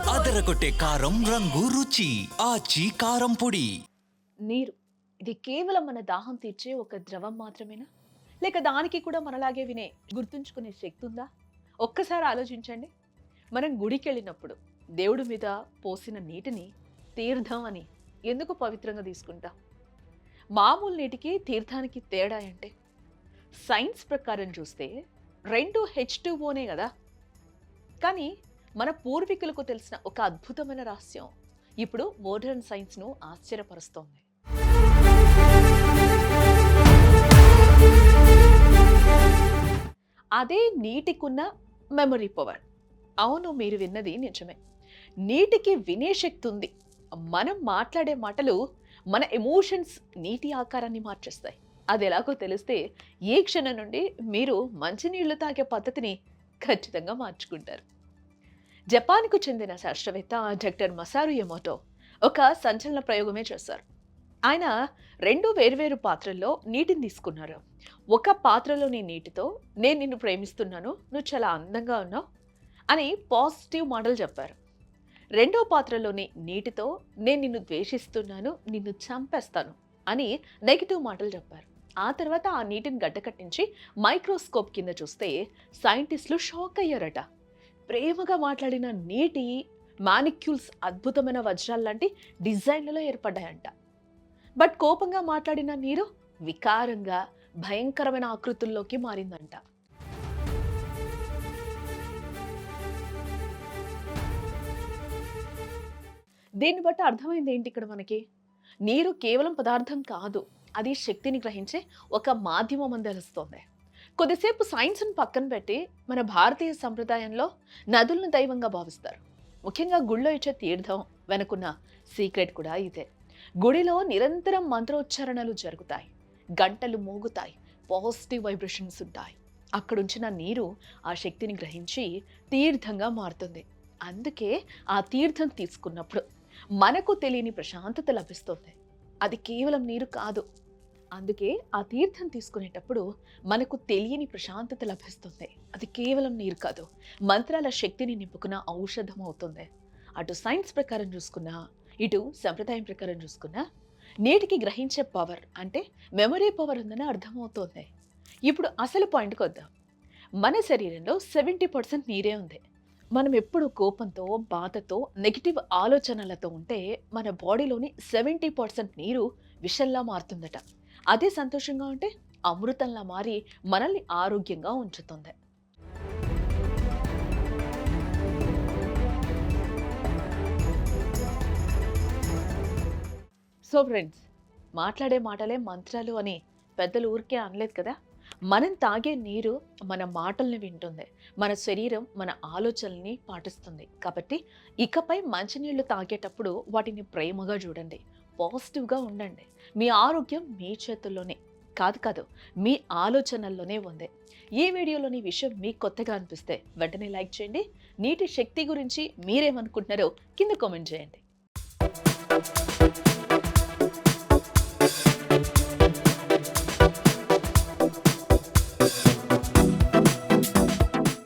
అదరగొట్టే కారం రంగు రుచి ఆచి కారం పొడి. నీరు. ఇది కేవలం మన దాహం తీర్చే ఒక ద్రవం మాత్రమేనా? లేక దానికి కూడా మనలాగే వినే గుర్తుంచుకునే శక్తి ఉందా ఒక్కసారి ఆలోచించండి. మనం గుడికి వెళ్ళినప్పుడు దేవుడి మీద పోసిన నీటిని తీర్థం అని ఎందుకు పవిత్రంగా తీసుకుంటాం? మామూలు నీటికి తీర్థానికి తేడా అంటే సైన్స్ ప్రకారం చూస్తే రెండు హెచ్ ఓనే కదా. కానీ మన పూర్వీకులకు తెలిసిన ఒక అద్భుతమైన రహస్యం. ఇప్పుడు మోడర్న్ సైన్స్ను ఆశ్చర్యపరుస్తోంది. అదే నీటికున్న మెమరీ పవర్ అవును మీరు విన్నది నిజమే. నీటికి వినే శక్తి ఉంది. మనం మాట్లాడే మాటలు మన ఎమోషన్స్ నీటి ఆకారాన్ని మార్చేస్తాయి. అది ఎలాగో తెలిస్తే ఏ క్షణం నుండి మీరు మంచినీళ్ళు తాగే పద్ధతిని ఖచ్చితంగా మార్చుకుంటారు. జపాన్కు చెందిన శాస్త్రవేత్త డాక్టర్ మసారు యమోటో ఒక సంచలన ప్రయోగమే చేశారు. ఆయన రెండు వేర్వేరు పాత్రల్లో నీటిని తీసుకున్నారు. ఒక పాత్రలోని నీటితో నేను నిన్ను ప్రేమిస్తున్నాను నువ్వు చాలా అందంగా ఉన్నావు అని పాజిటివ్ మాటలు చెప్పారు. రెండో పాత్రలోని నీటితో నేను నిన్ను ద్వేషిస్తున్నాను నిన్ను చంపేస్తాను అని నెగిటివ్ మాటలు చెప్పారు. ఆ తర్వాత ఆ నీటిని గడ్డకట్టించి మైక్రోస్కోప్ కింద చూస్తే సైంటిస్టులు షాక్ అయ్యారట. ప్రేమగా మాట్లాడిన నీటి మానిక్యూల్స్ అద్భుతమైన వజ్రాలు లాంటి డిజైన్లలో ఏర్పడ్డాయంట. బట్ కోపంగా మాట్లాడిన నీరు వికారంగా భయంకరమైన ఆకృతుల్లోకి మారిందంట. దీన్ని బట్టి అర్థమైంది ఏంటి ఇక్కడ మనకి? నీరు కేవలం పదార్థం కాదు అది శక్తిని గ్రహించే ఒక మాధ్యమం అని తెలుస్తోంది. కొద్దిసేపు సైన్స్ను పక్కన పెట్టి మన భారతీయ సంప్రదాయంలో నదులను దైవంగా భావిస్తారు. ముఖ్యంగా గుళ్ళో ఇచ్చే తీర్థం వెనుకున్న సీక్రెట్ కూడా ఇదే. గుడిలో నిరంతరం మంత్రోచ్చారణలు జరుగుతాయి. గంటలు మోగుతాయి. పాజిటివ్ వైబ్రేషన్స్ ఉంటాయి. అక్కడుంచిన నీరు ఆ శక్తిని గ్రహించి తీర్థంగా మారుతుంది. అందుకే ఆ తీర్థం తీసుకున్నప్పుడు మనకు తెలియని ప్రశాంతత లభిస్తుంది. అది కేవలం నీరు కాదు. అందుకే ఆ తీర్థం తీసుకునేటప్పుడు మనకు తెలియని ప్రశాంతత లభిస్తుంది. అది కేవలం నీరు కాదు మంత్రాల శక్తిని నింపుకున్న ఔషధం అవుతుంది అటు సైన్స్ ప్రకారం చూసుకున్నా ఇటు సంప్రదాయం ప్రకారం చూసుకున్నా నేటికి గ్రహించే పవర్ అంటే మెమరీ పవర్ ఉందని అర్థమవుతోంది. ఇప్పుడు అసలు పాయింట్కి వద్దాం. మన శరీరంలో సెవెంటీ పర్సెంట్ నీరే ఉంది. మనం ఎప్పుడు కోపంతో బాధతో నెగిటివ్ ఆలోచనలతో ఉంటే మన బాడీలోని సెవెంటీ పర్సెంట్ నీరు విషంలా మారుతుందట. అదే సంతోషంగా ఉంటే అమృతంలా మారి మనల్ని ఆరోగ్యంగా ఉంచుతుంది. సో ఫ్రెండ్స్ మాట్లాడే మాటలే మంత్రాలు అని పెద్దలు ఊరికే అనలేదు కదా? మనం తాగే నీరు మన మాటల్ని వింటుంది మన శరీరం మన ఆలోచనల్ని పాటిస్తుంది. కాబట్టి ఇకపై మంచినీళ్ళు తాగేటప్పుడు వాటిని ప్రేమగా చూడండి. పాజిటివ్గా ఉండండి. మీ ఆరోగ్యం మీ చేతుల్లోనే. కాదు కాదు మీ ఆలోచనల్లోనే ఉంది. ఈ వీడియోలోని విషయం మీకు కొత్తగా అనిపిస్తే వెంటనే లైక్ చేయండి. నీటి శక్తి గురించి మీరేమనుకుంటున్నారో కింద కామెంట్ చేయండి.